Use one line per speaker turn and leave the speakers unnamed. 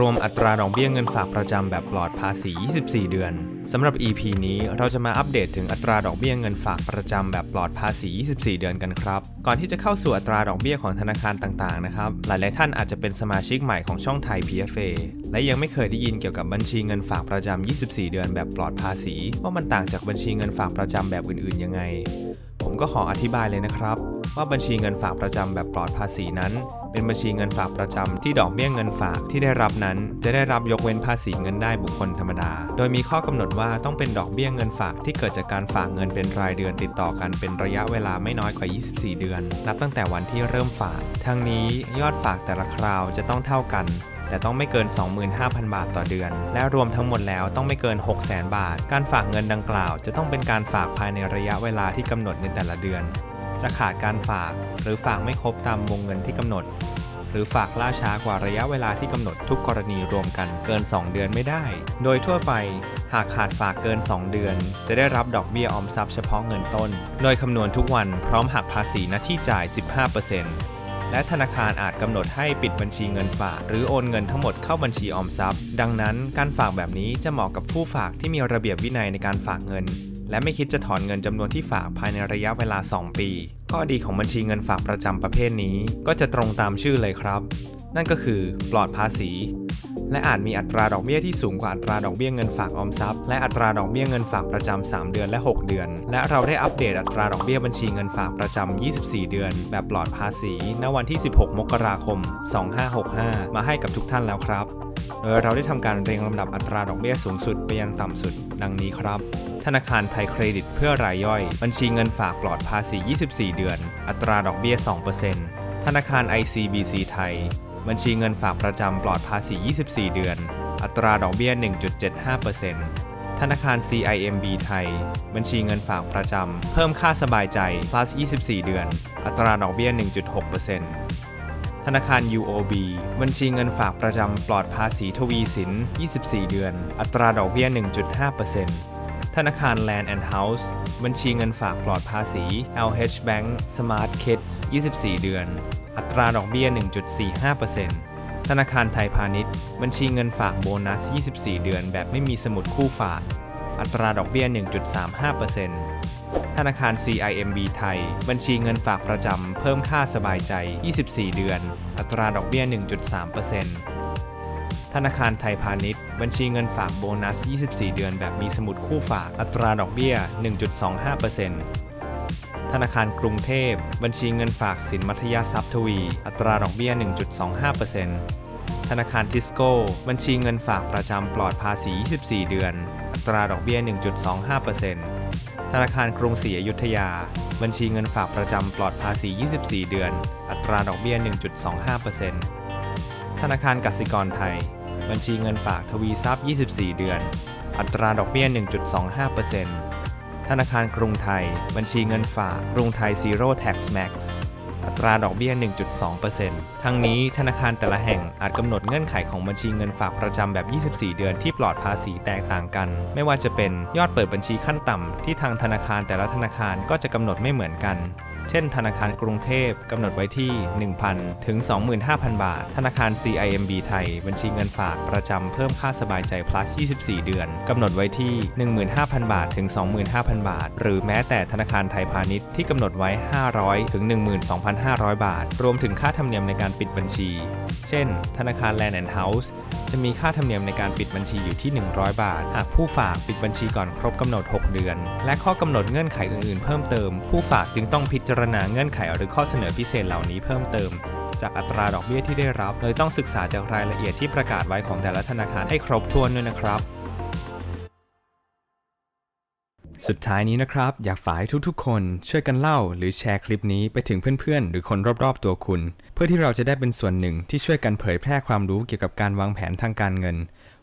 รวมอัตราดอกเบี้ยเงินฝากประจำแบบปลอดภาษี 24 เดือน สำหรับ EP นี้เราจะมาอัปเดตถึงอัตราดอกเบี้ยเงินฝากประจำแบบปลอดภาษี 24 เดือนกันครับ ก่อนที่จะเข้าสู่อัตราดอกเบี้ยของธนาคารต่างๆ นะครับ หลายๆท่านอาจจะเป็นสมาชิกใหม่ของช่องไทย PFA และยังไม่เคยได้ยินเกี่ยวกับบัญชีเงินฝากประจำ 24 เดือนแบบปลอดภาษี ว่ามันต่างจากบัญชีเงินฝากประจำแบบอื่นๆ ยังไง ผมก็ขออธิบายเลยนะครับ ว่าบัญชีเงินฝากประจำแบบปลอดภาษีนั้น เป็นบัญชีเงินฝากประจำที่ดอกเบี้ยเงินฝากที่ได้รับนั้น จะได้รับยกเว้นภาษีเงินได้บุคคลธรรมดา โดยมีข้อกำหนดว่าต้องเป็นดอกเบี้ยเงินฝากที่เกิดจากการฝากเงินเป็นรายเดือนติดต่อกันเป็นระยะเวลาไม่น้อยกว่า 24 เดือน นับตั้งแต่วันที่เริ่มฝาก ทั้งนี้ยอดฝากแต่ละคราวจะต้องเท่ากัน แต่ต้องไม่เกิน 25,000 บาทต่อเดือน และรวมทั้งหมดแล้วต้องไม่เกิน 600,000 บาท การฝากเงินดังกล่าว จะต้องเป็นการฝากภายในระยะเวลาที่กำหนดในแต่ละเดือน จะขาดการฝากหรือฝากไม่ครบตามวงเงินที่กำหนด หรือฝากล่าช้ากว่าระยะเวลาที่กำหนดทุกกรณีรวมกันเกิน 2 เดือนไม่ได้ โดยทั่วไปหากขาดฝากเกิน 2 เดือน จะได้รับดอกเบี้ยออมทรัพย์เฉพาะเงินต้น โดยคำนวณทุกวันพร้อมหักภาษีหน้าที่จ่าย 15% และธนาคารอาจกำหนดให้ปิดบัญชีเงินฝาก หรือโอนเงินทั้งหมดเข้าบัญชีออมทรัพย์ ดังนั้นการฝากแบบนี้จะเหมาะกับผู้ฝากที่มีระเบียบวินัยในการฝากเงิน และไม่คิดจะถอนเงินจำนวนที่ฝากภายในระยะเวลา 2 ปี ข้อดีของบัญชีเงินฝากประจำประเภทนี้ ก็จะตรงตามชื่อเลยครับ นั่นก็คือปลอดภาษี และอาจมีอัตราดอกเบี้ยที่สูงกว่าอัตราดอกเบี้ยเงินฝากออมทรัพย์ และอัตราดอกเบี้ยเงินฝากประจำ3เดือนและ 6 เดือน และเราได้อัปเดตอัตราดอกเบี้ยบัญชีเงินฝากประจำ24 เดือน แบบปลอดภาษีณวันที่ 16 มกราคม 2565 มาให้กับทุกท่านแล้วครับโดยเราได้ทำการเรียงลำดับอัตราดอกเบี้ยสูงสุดไปยังต่ำสุด ดังนี้ครับ ธนาคารไทยเครดิตเพื่อรายย่อย บัญชีเงินฝากปลอดภาษี 24 เดือน อัตราดอกเบี้ย 2%ธนาคาร ICBC ไทย บัญชีเงินฝากประจำปลอดภาษี 24 เดือน อัตราดอกเบี้ย 1.75%ธนาคาร CIMB ไทย บัญชีเงินฝากประจำ เพิ่มค่าสบายใจ plus 24 เดือน อัตราดอกเบี้ย 1.6%ธนาคาร UOB บัญชีเงินฝากประจำปลอดภาษีทวีสิน 24 เดือน อัตราดอกเบี้ย 1.5%ธนาคาร Land and House บัญชีเงินฝากปลอดภาษี LH Bank Smart Kids 24 เดือน อัตราดอกเบี้ย 1.45%ธนาคารไทยพาณิชย์ บัญชีเงินฝากโบนัส 24 เดือนแบบไม่มีสมุดคู่ฝาก อัตราดอกเบี้ย 1.35%ธนาคาร CIMB ไทย บัญชีเงินฝากประจำเพิ่มค่าสบายใจ 24 เดือน อัตราดอกเบี้ย 1.3%ธนาคารไทยพาณิชย์ บัญชีเงินฝากโบนัส 24 เดือนแบบมีสมุดคู่ฝาก อัตราดอกเบี้ย 1.25% ธนาคารกรุงเทพ บัญชีเงินฝากสินมัธยทรัพย์ทวี อัตราดอกเบี้ย 1.25%ธนาคารทิสโก้ บัญชีเงินฝากประจำปลอดภาษี 24 เดือน อัตราดอกเบี้ย 1.25%ธนาคารกรุงศรีอยุธยา บัญชีเงินฝากประจำปลอดภาษี 24 เดือน อัตราดอกเบี้ย 1.25%ธนาคารกสิกรไทย บัญชีเงินฝากทวีทรัพย์ 24 เดือน อัตราดอกเบี้ย 1.25% ธนาคารกรุงไทย บัญชีเงินฝากกรุงไทย Zero Tax Max อัตราดอกเบี้ย 1.2%ทั้งนี้ธนาคารแต่ละแห่งอาจกำหนดเงื่อนไขของบัญชีเงินฝากประจำแบบ 24 เดือนที่ปลอดภาษีแตกต่างกัน ไม่ว่าจะเป็นยอดเปิดบัญชีขั้นต่ำที่ทางธนาคารแต่ละธนาคารก็จะกำหนดไม่เหมือนกัน เช่น ธนาคารกรุงเทพกำหนดไว้ที่ 1,000 ถึง 25,000 บาท ธนาคาร CIMB ไทย บัญชีเงินฝากประจำเพิ่มค่าสบายใจ plus 24 เดือนกำหนดไว้ที่ 15,000 บาท ถึง 25,000 บาท หรือแม้แต่ธนาคารไทยพาณิชย์ที่กำหนดไว้ 500 ถึง 12,500 บาท รวมถึงค่าธรรมเนียมในการปิดบัญชี เช่น ธนาคาร Land and House จะมีค่าธรรมเนียมในการปิดบัญชีอยู่ที่ 100 บาท หากผู้ฝากปิดบัญชีก่อนครบกำหนด 6 เดือน และข้อกำหนดเงื่อนไขอื่นๆ เพิ่มเติม ผู้ฝากจึงต้องพิจารารณาเงื่อนไขหรือข้อเสนอพิเศษเหล่านี้เพิ่มเติม จากอัตราดอกเบี้ยที่ได้รับ โดยต้องศึกษาจากรายละเอียดที่ประกาศไว้ของแต่ละธนาคารให้ครบถ้วนด้วยนะครับ สุดท้ายนี้นะครับ อยากฝากให้ทุกๆ คนช่วยกันเล่า หรือแชร์คลิปนี้ไปถึงเพื่อนๆ หรือคนรอบๆ ตัวคุณ เพื่อที่เราจะได้เป็นส่วนหนึ่งที่ช่วยกันเผยแพร่ความรู้เกี่ยวกับการวางแผนทางการเงิน